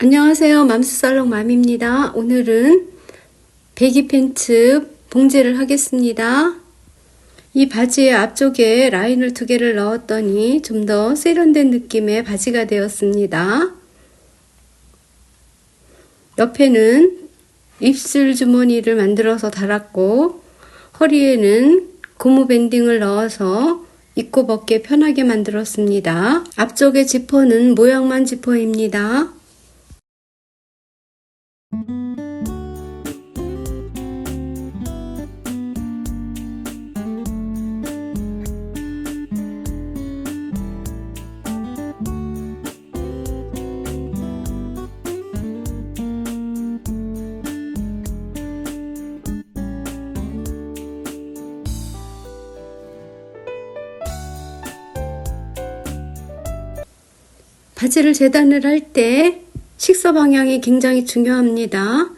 안녕하세요. 맘스살롱 맘입니다. 오늘은 배기 팬츠 봉제를 하겠습니다. 이 바지의 앞쪽에 라인을 두 개를 넣었더니 좀 더 세련된 느낌의 바지가 되었습니다. 옆에는 입술 주머니를 만들어서 달았고 허리에는 고무 밴딩을 넣어서 입고 벗기 편하게 만들었습니다. 앞쪽의 지퍼는 모양만 지퍼입니다. 바지를 재단을 할 때 식서 방향이 굉장히 중요합니다.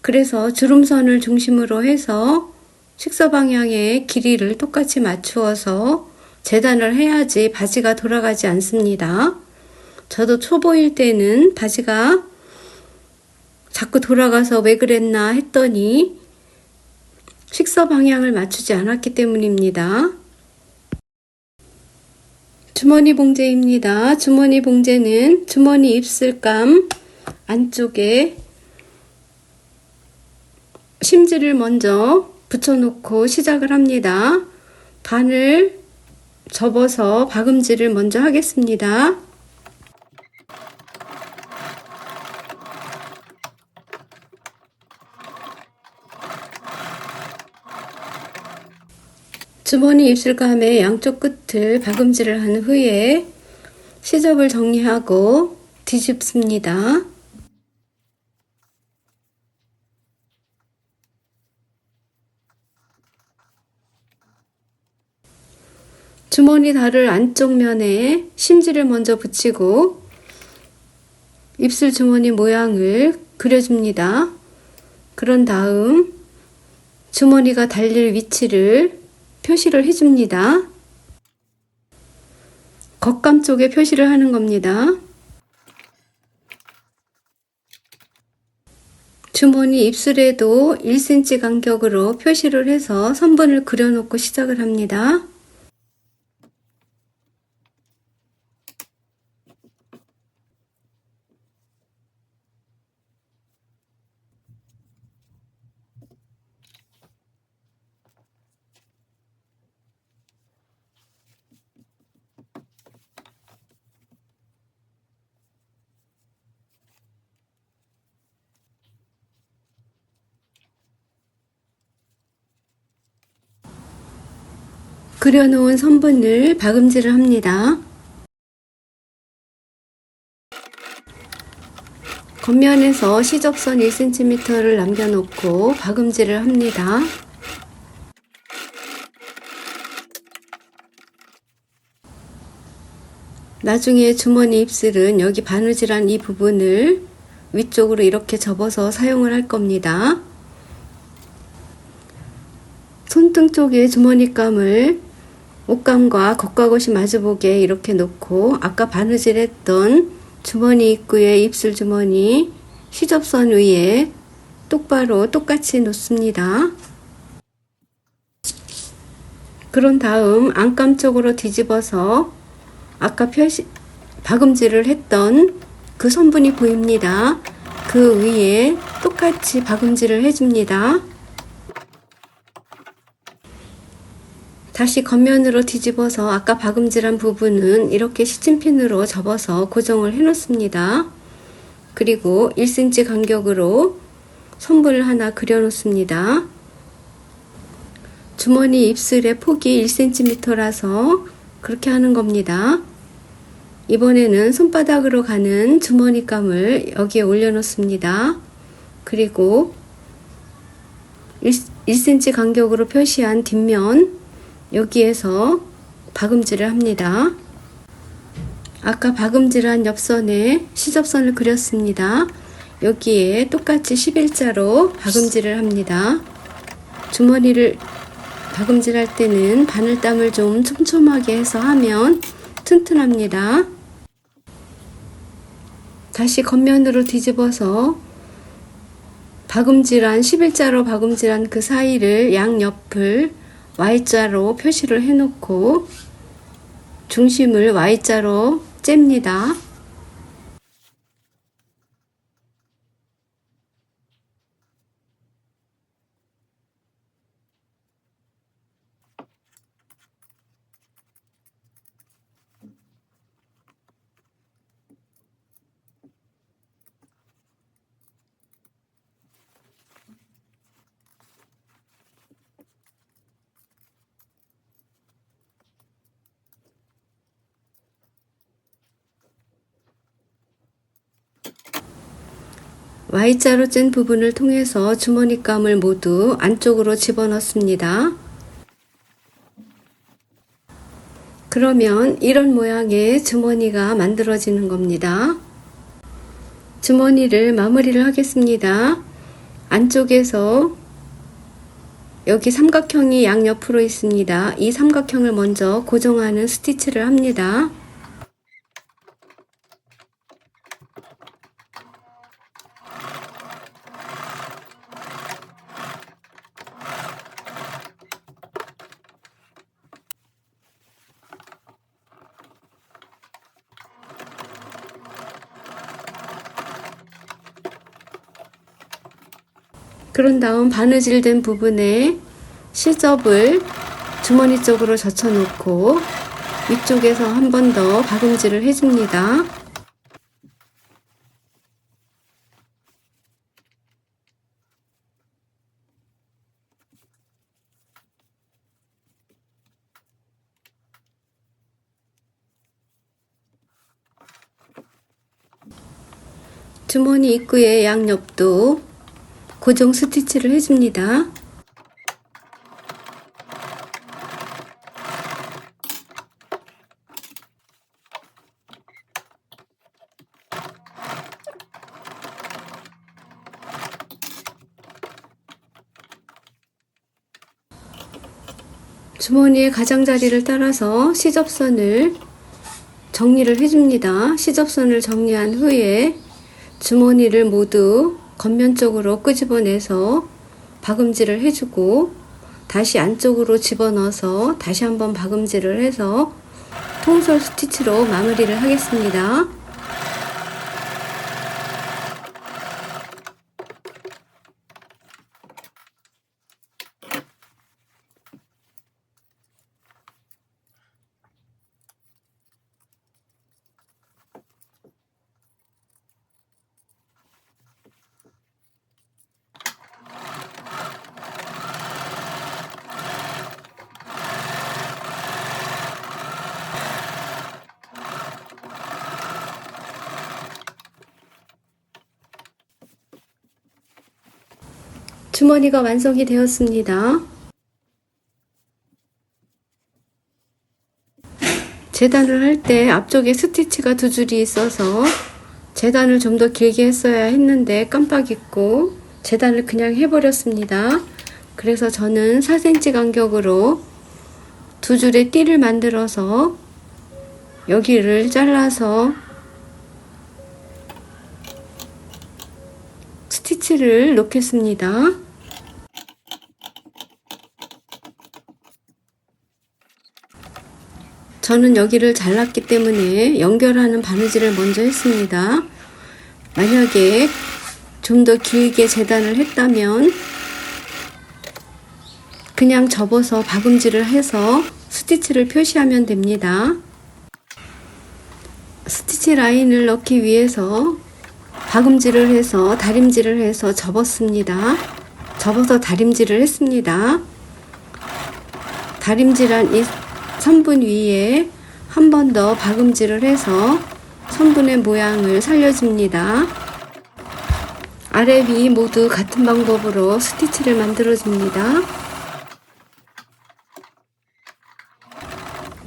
그래서 주름선을 중심으로 해서 식서 방향의 길이를 똑같이 맞추어서 재단을 해야지 바지가 돌아가지 않습니다. 저도 초보일 때는 바지가 자꾸 돌아가서 왜 그랬나 했더니 식서 방향을 맞추지 않았기 때문입니다. 주머니 봉제입니다. 주머니 봉제는 주머니 입술감 안쪽에 심지를 먼저 붙여놓고 시작을 합니다. 반을 접어서 박음질을 먼저 하겠습니다. 주머니 입술감의 양쪽 끝을 박음질을 한 후에 시접을 정리하고 뒤집습니다. 주머니 달을 안쪽 면에 심지를 먼저 붙이고 입술 주머니 모양을 그려줍니다. 그런 다음 주머니가 달릴 위치를 표시를 해줍니다. 겉감 쪽에 표시를 하는 겁니다. 주머니 입술에도 1cm 간격으로 표시를 해서 선분을 그려놓고 시작을 합니다. 그려놓은 선분을 박음질을 합니다. 겉면에서 시접선 1cm를 남겨놓고 박음질을 합니다. 나중에 주머니 입술은 여기 바느질한 이 부분을 위쪽으로 이렇게 접어서 사용을 할 겁니다. 손등 쪽에 주머니감을 옷감과 겉과 겉이 마주보게 이렇게 놓고 아까 바느질 했던 주머니 입구에 입술 주머니 시접선 위에 똑바로 똑같이 놓습니다. 그런 다음 안감 쪽으로 뒤집어서 아까 표시 박음질을 했던 그 선분이 보입니다. 그 위에 똑같이 박음질을 해줍니다. 다시 겉면으로 뒤집어서 아까 박음질한 부분은 이렇게 시침핀으로 접어서 고정을 해 놓습니다. 그리고 1cm 간격으로 선분을 하나 그려 놓습니다. 주머니 입술의 폭이 1cm라서 그렇게 하는 겁니다. 이번에는 손바닥으로 가는 주머니감을 여기에 올려 놓습니다. 그리고 1cm 간격으로 표시한 뒷면 여기에서 박음질을 합니다. 아까 박음질한 옆선에 시접선을 그렸습니다. 여기에 똑같이 11자로 박음질을 합니다. 주머니를 박음질할 때는 바늘땀을 좀 촘촘하게 해서 하면 튼튼합니다. 다시 겉면으로 뒤집어서 박음질한 11자로 박음질한 그 사이를 양옆을 Y자로 표시를 해놓고 중심을 Y자로 잽니다. Y자로 짠 부분을 통해서 주머니감을 모두 안쪽으로 집어넣습니다. 그러면 이런 모양의 주머니가 만들어지는 겁니다. 주머니를 마무리를 하겠습니다. 안쪽에서 여기 삼각형이 양옆으로 있습니다. 이 삼각형을 먼저 고정하는 스티치를 합니다. 그런 다음 바느질 된 부분에 시접을 주머니 쪽으로 젖혀 놓고 위쪽에서 한 번 더 박음질을 해줍니다. 주머니 입구의 양옆도 고정 스티치를 해줍니다. 주머니의 가장자리를 따라서 시접선을 정리를 해줍니다. 시접선을 정리한 후에 주머니를 모두 겉면 쪽으로 끄집어내서 박음질을 해주고 다시 안쪽으로 집어넣어서 다시 한번 박음질을 해서 통솔 스티치로 마무리를 하겠습니다. 주머니가 완성이 되었습니다. 재단을 할 때 앞쪽에 스티치가 두 줄이 있어서 재단을 좀 더 길게 했어야 했는데 깜빡 잊고 재단을 그냥 해버렸습니다. 그래서 저는 4cm 간격으로 두 줄의 띠를 만들어서 여기를 잘라서 스티치를 놓겠습니다. 저는 여기를 잘랐기 때문에 연결하는 바느질을 먼저 했습니다. 만약에 좀 더 길게 재단을 했다면 그냥 접어서 박음질을 해서 스티치를 표시하면 됩니다. 스티치 라인을 넣기 위해서 박음질을 해서 다림질을 해서 접었습니다. 접어서 다림질을 했습니다. 다림질한 이 선분 위에 한 번 더 박음질을 해서 선분의 모양을 살려줍니다. 아래 위 모두 같은 방법으로 스티치를 만들어줍니다.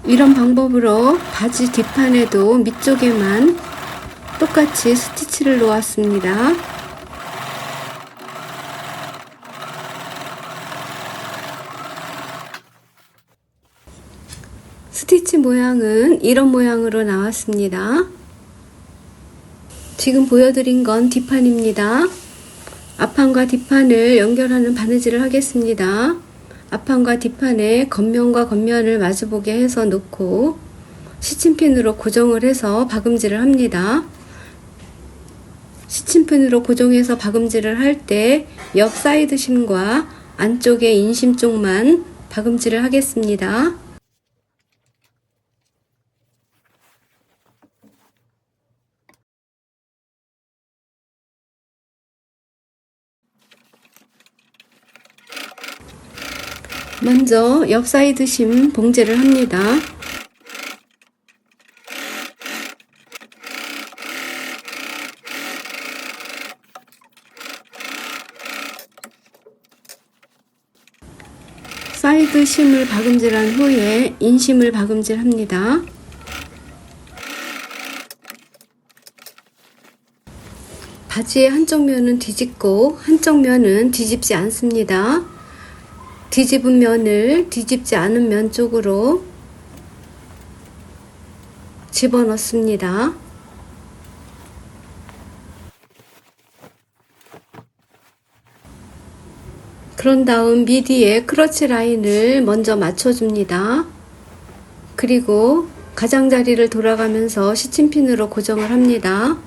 이런 방법으로 바지 뒷판에도 밑쪽에만 똑같이 스티치를 놓았습니다. 스티치 모양은 이런 모양으로 나왔습니다. 지금 보여드린 건 뒷판입니다. 앞판과 뒷판을 연결하는 바느질을 하겠습니다. 앞판과 뒷판에 겉면과 겉면을 마주보게 해서 놓고 시침핀으로 고정을 해서 박음질을 합니다. 시침핀으로 고정해서 박음질을 할 때 옆 사이드 심과 안쪽의 인심 쪽만 박음질을 하겠습니다. 먼저 옆 사이드 심 봉제를 합니다. 사이드 심을 박음질한 후에 인심을 박음질합니다. 바지의 한쪽 면은 뒤집고 한쪽 면은 뒤집지 않습니다. 뒤집은 면을 뒤집지 않은 면 쪽으로 집어넣습니다. 그런 다음 미디에 크러치 라인을 먼저 맞춰줍니다. 그리고 가장자리를 돌아가면서 시침핀으로 고정을 합니다.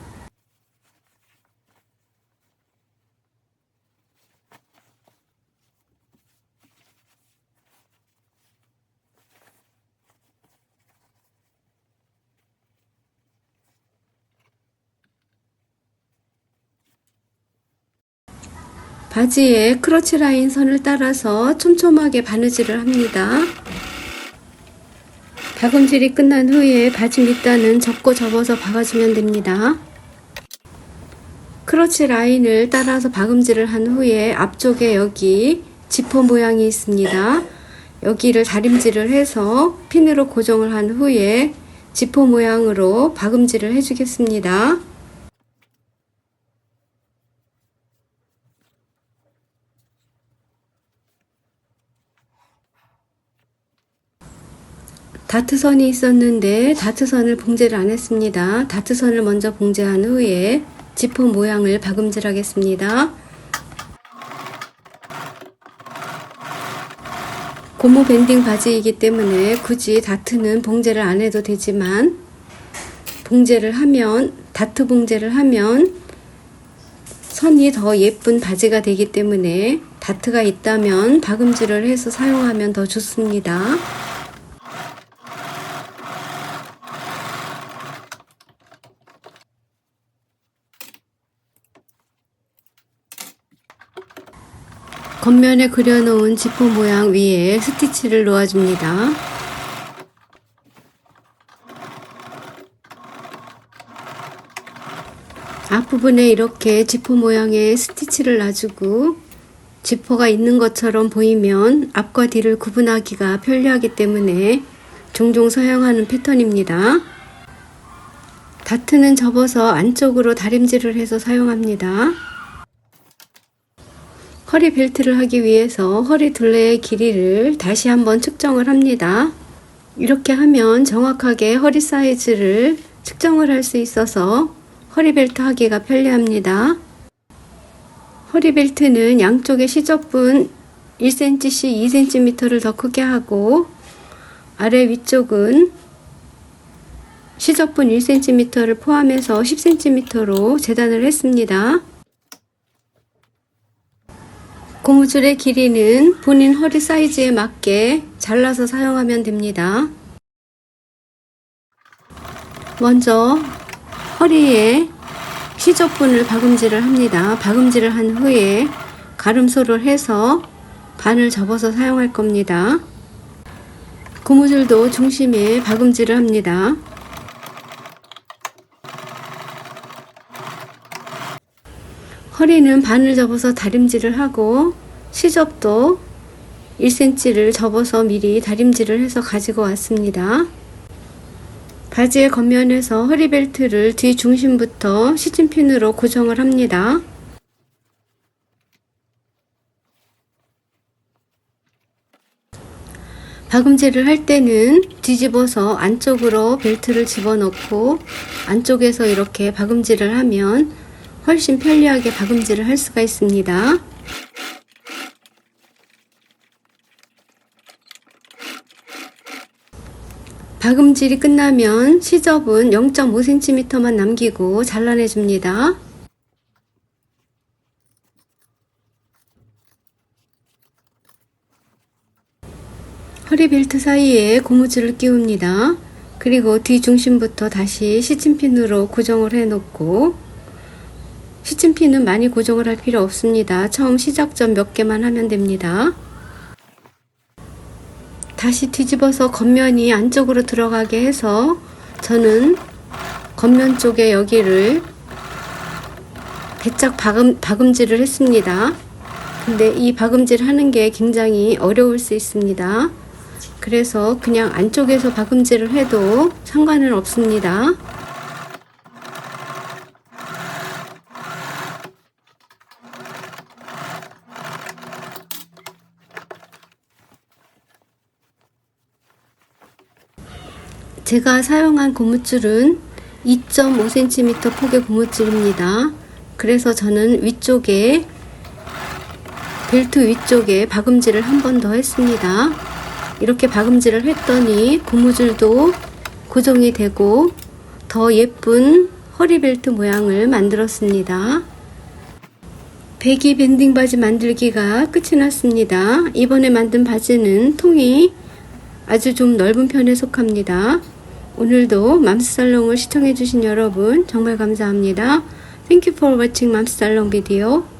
바지에 크러치 라인 선을 따라서 촘촘하게 바느질을 합니다. 박음질이 끝난 후에 바지 밑단은 접고 접어서 박아주면 됩니다. 크러치 라인을 따라서 박음질을 한 후에 앞쪽에 여기 지퍼 모양이 있습니다. 여기를 다림질을 해서 핀으로 고정을 한 후에 지퍼 모양으로 박음질을 해주겠습니다. 다트선이 있었는데 다트선을 봉제를 안 했습니다. 다트선을 먼저 봉제한 후에 지퍼 모양을 박음질 하겠습니다. 고무 밴딩 바지이기 때문에 굳이 다트는 봉제를 안 해도 되지만 봉제를 하면 다트 봉제를 하면 선이 더 예쁜 바지가 되기 때문에 다트가 있다면 박음질을 해서 사용하면 더 좋습니다. 겉면에 그려놓은 지퍼 모양 위에 스티치를 놓아줍니다. 앞부분에 이렇게 지퍼 모양의 스티치를 놔주고 지퍼가 있는 것처럼 보이면 앞과 뒤를 구분하기가 편리하기 때문에 종종 사용하는 패턴입니다. 다트는 접어서 안쪽으로 다림질을 해서 사용합니다. 허리 벨트를 하기 위해서 허리 둘레의 길이를 다시 한번 측정을 합니다. 이렇게 하면 정확하게 허리 사이즈를 측정을 할 수 있어서 허리 벨트 하기가 편리합니다. 허리 벨트는 양쪽의 시접분 1cm씩 2cm를 더 크게 하고 아래 위쪽은 시접분 1cm를 포함해서 10cm로 재단을 했습니다. 고무줄의 길이는 본인 허리 사이즈에 맞게 잘라서 사용하면 됩니다. 먼저 허리에 시접분을 박음질을 합니다. 박음질을 한 후에 가름소를 해서 반을 접어서 사용할 겁니다. 고무줄도 중심에 박음질을 합니다. 허리는 반을 접어서 다림질을 하고 시접도 1cm를 접어서 미리 다림질을 해서 가지고 왔습니다. 바지의 겉면에서 허리벨트를 뒤 중심부터 시침핀으로 고정을 합니다. 박음질을 할 때는 뒤집어서 안쪽으로 벨트를 집어넣고 안쪽에서 이렇게 박음질을 하면 훨씬 편리하게 박음질을 할 수가 있습니다. 박음질이 끝나면 시접은 0.5cm만 남기고 잘라내 줍니다. 허리 벨트 사이에 고무줄을 끼웁니다. 그리고 뒤 중심부터 다시 시침핀으로 고정을 해 놓고 시침핀은 많이 고정을 할 필요 없습니다. 처음 시작점 몇 개만 하면 됩니다. 다시 뒤집어서 겉면이 안쪽으로 들어가게 해서 저는 겉면 쪽에 여기를 대짝 박음, 박음질을 했습니다. 근데 이 박음질 하는 게 굉장히 어려울 수 있습니다. 그래서 그냥 안쪽에서 박음질을 해도 상관은 없습니다. 제가 사용한 고무줄은 2.5cm 폭의 고무줄입니다. 그래서 저는 위쪽에 벨트 위쪽에 박음질을 한 번 더 했습니다. 이렇게 박음질을 했더니 고무줄도 고정이 되고 더 예쁜 허리벨트 모양을 만들었습니다. 배기 밴딩 바지 만들기가 끝이 났습니다. 이번에 만든 바지는 통이 아주 좀 넓은 편에 속합니다. 오늘도 맘스살롱을 시청해주신 여러분 정말 감사합니다. Thank you for watching 맘스살롱 비디오.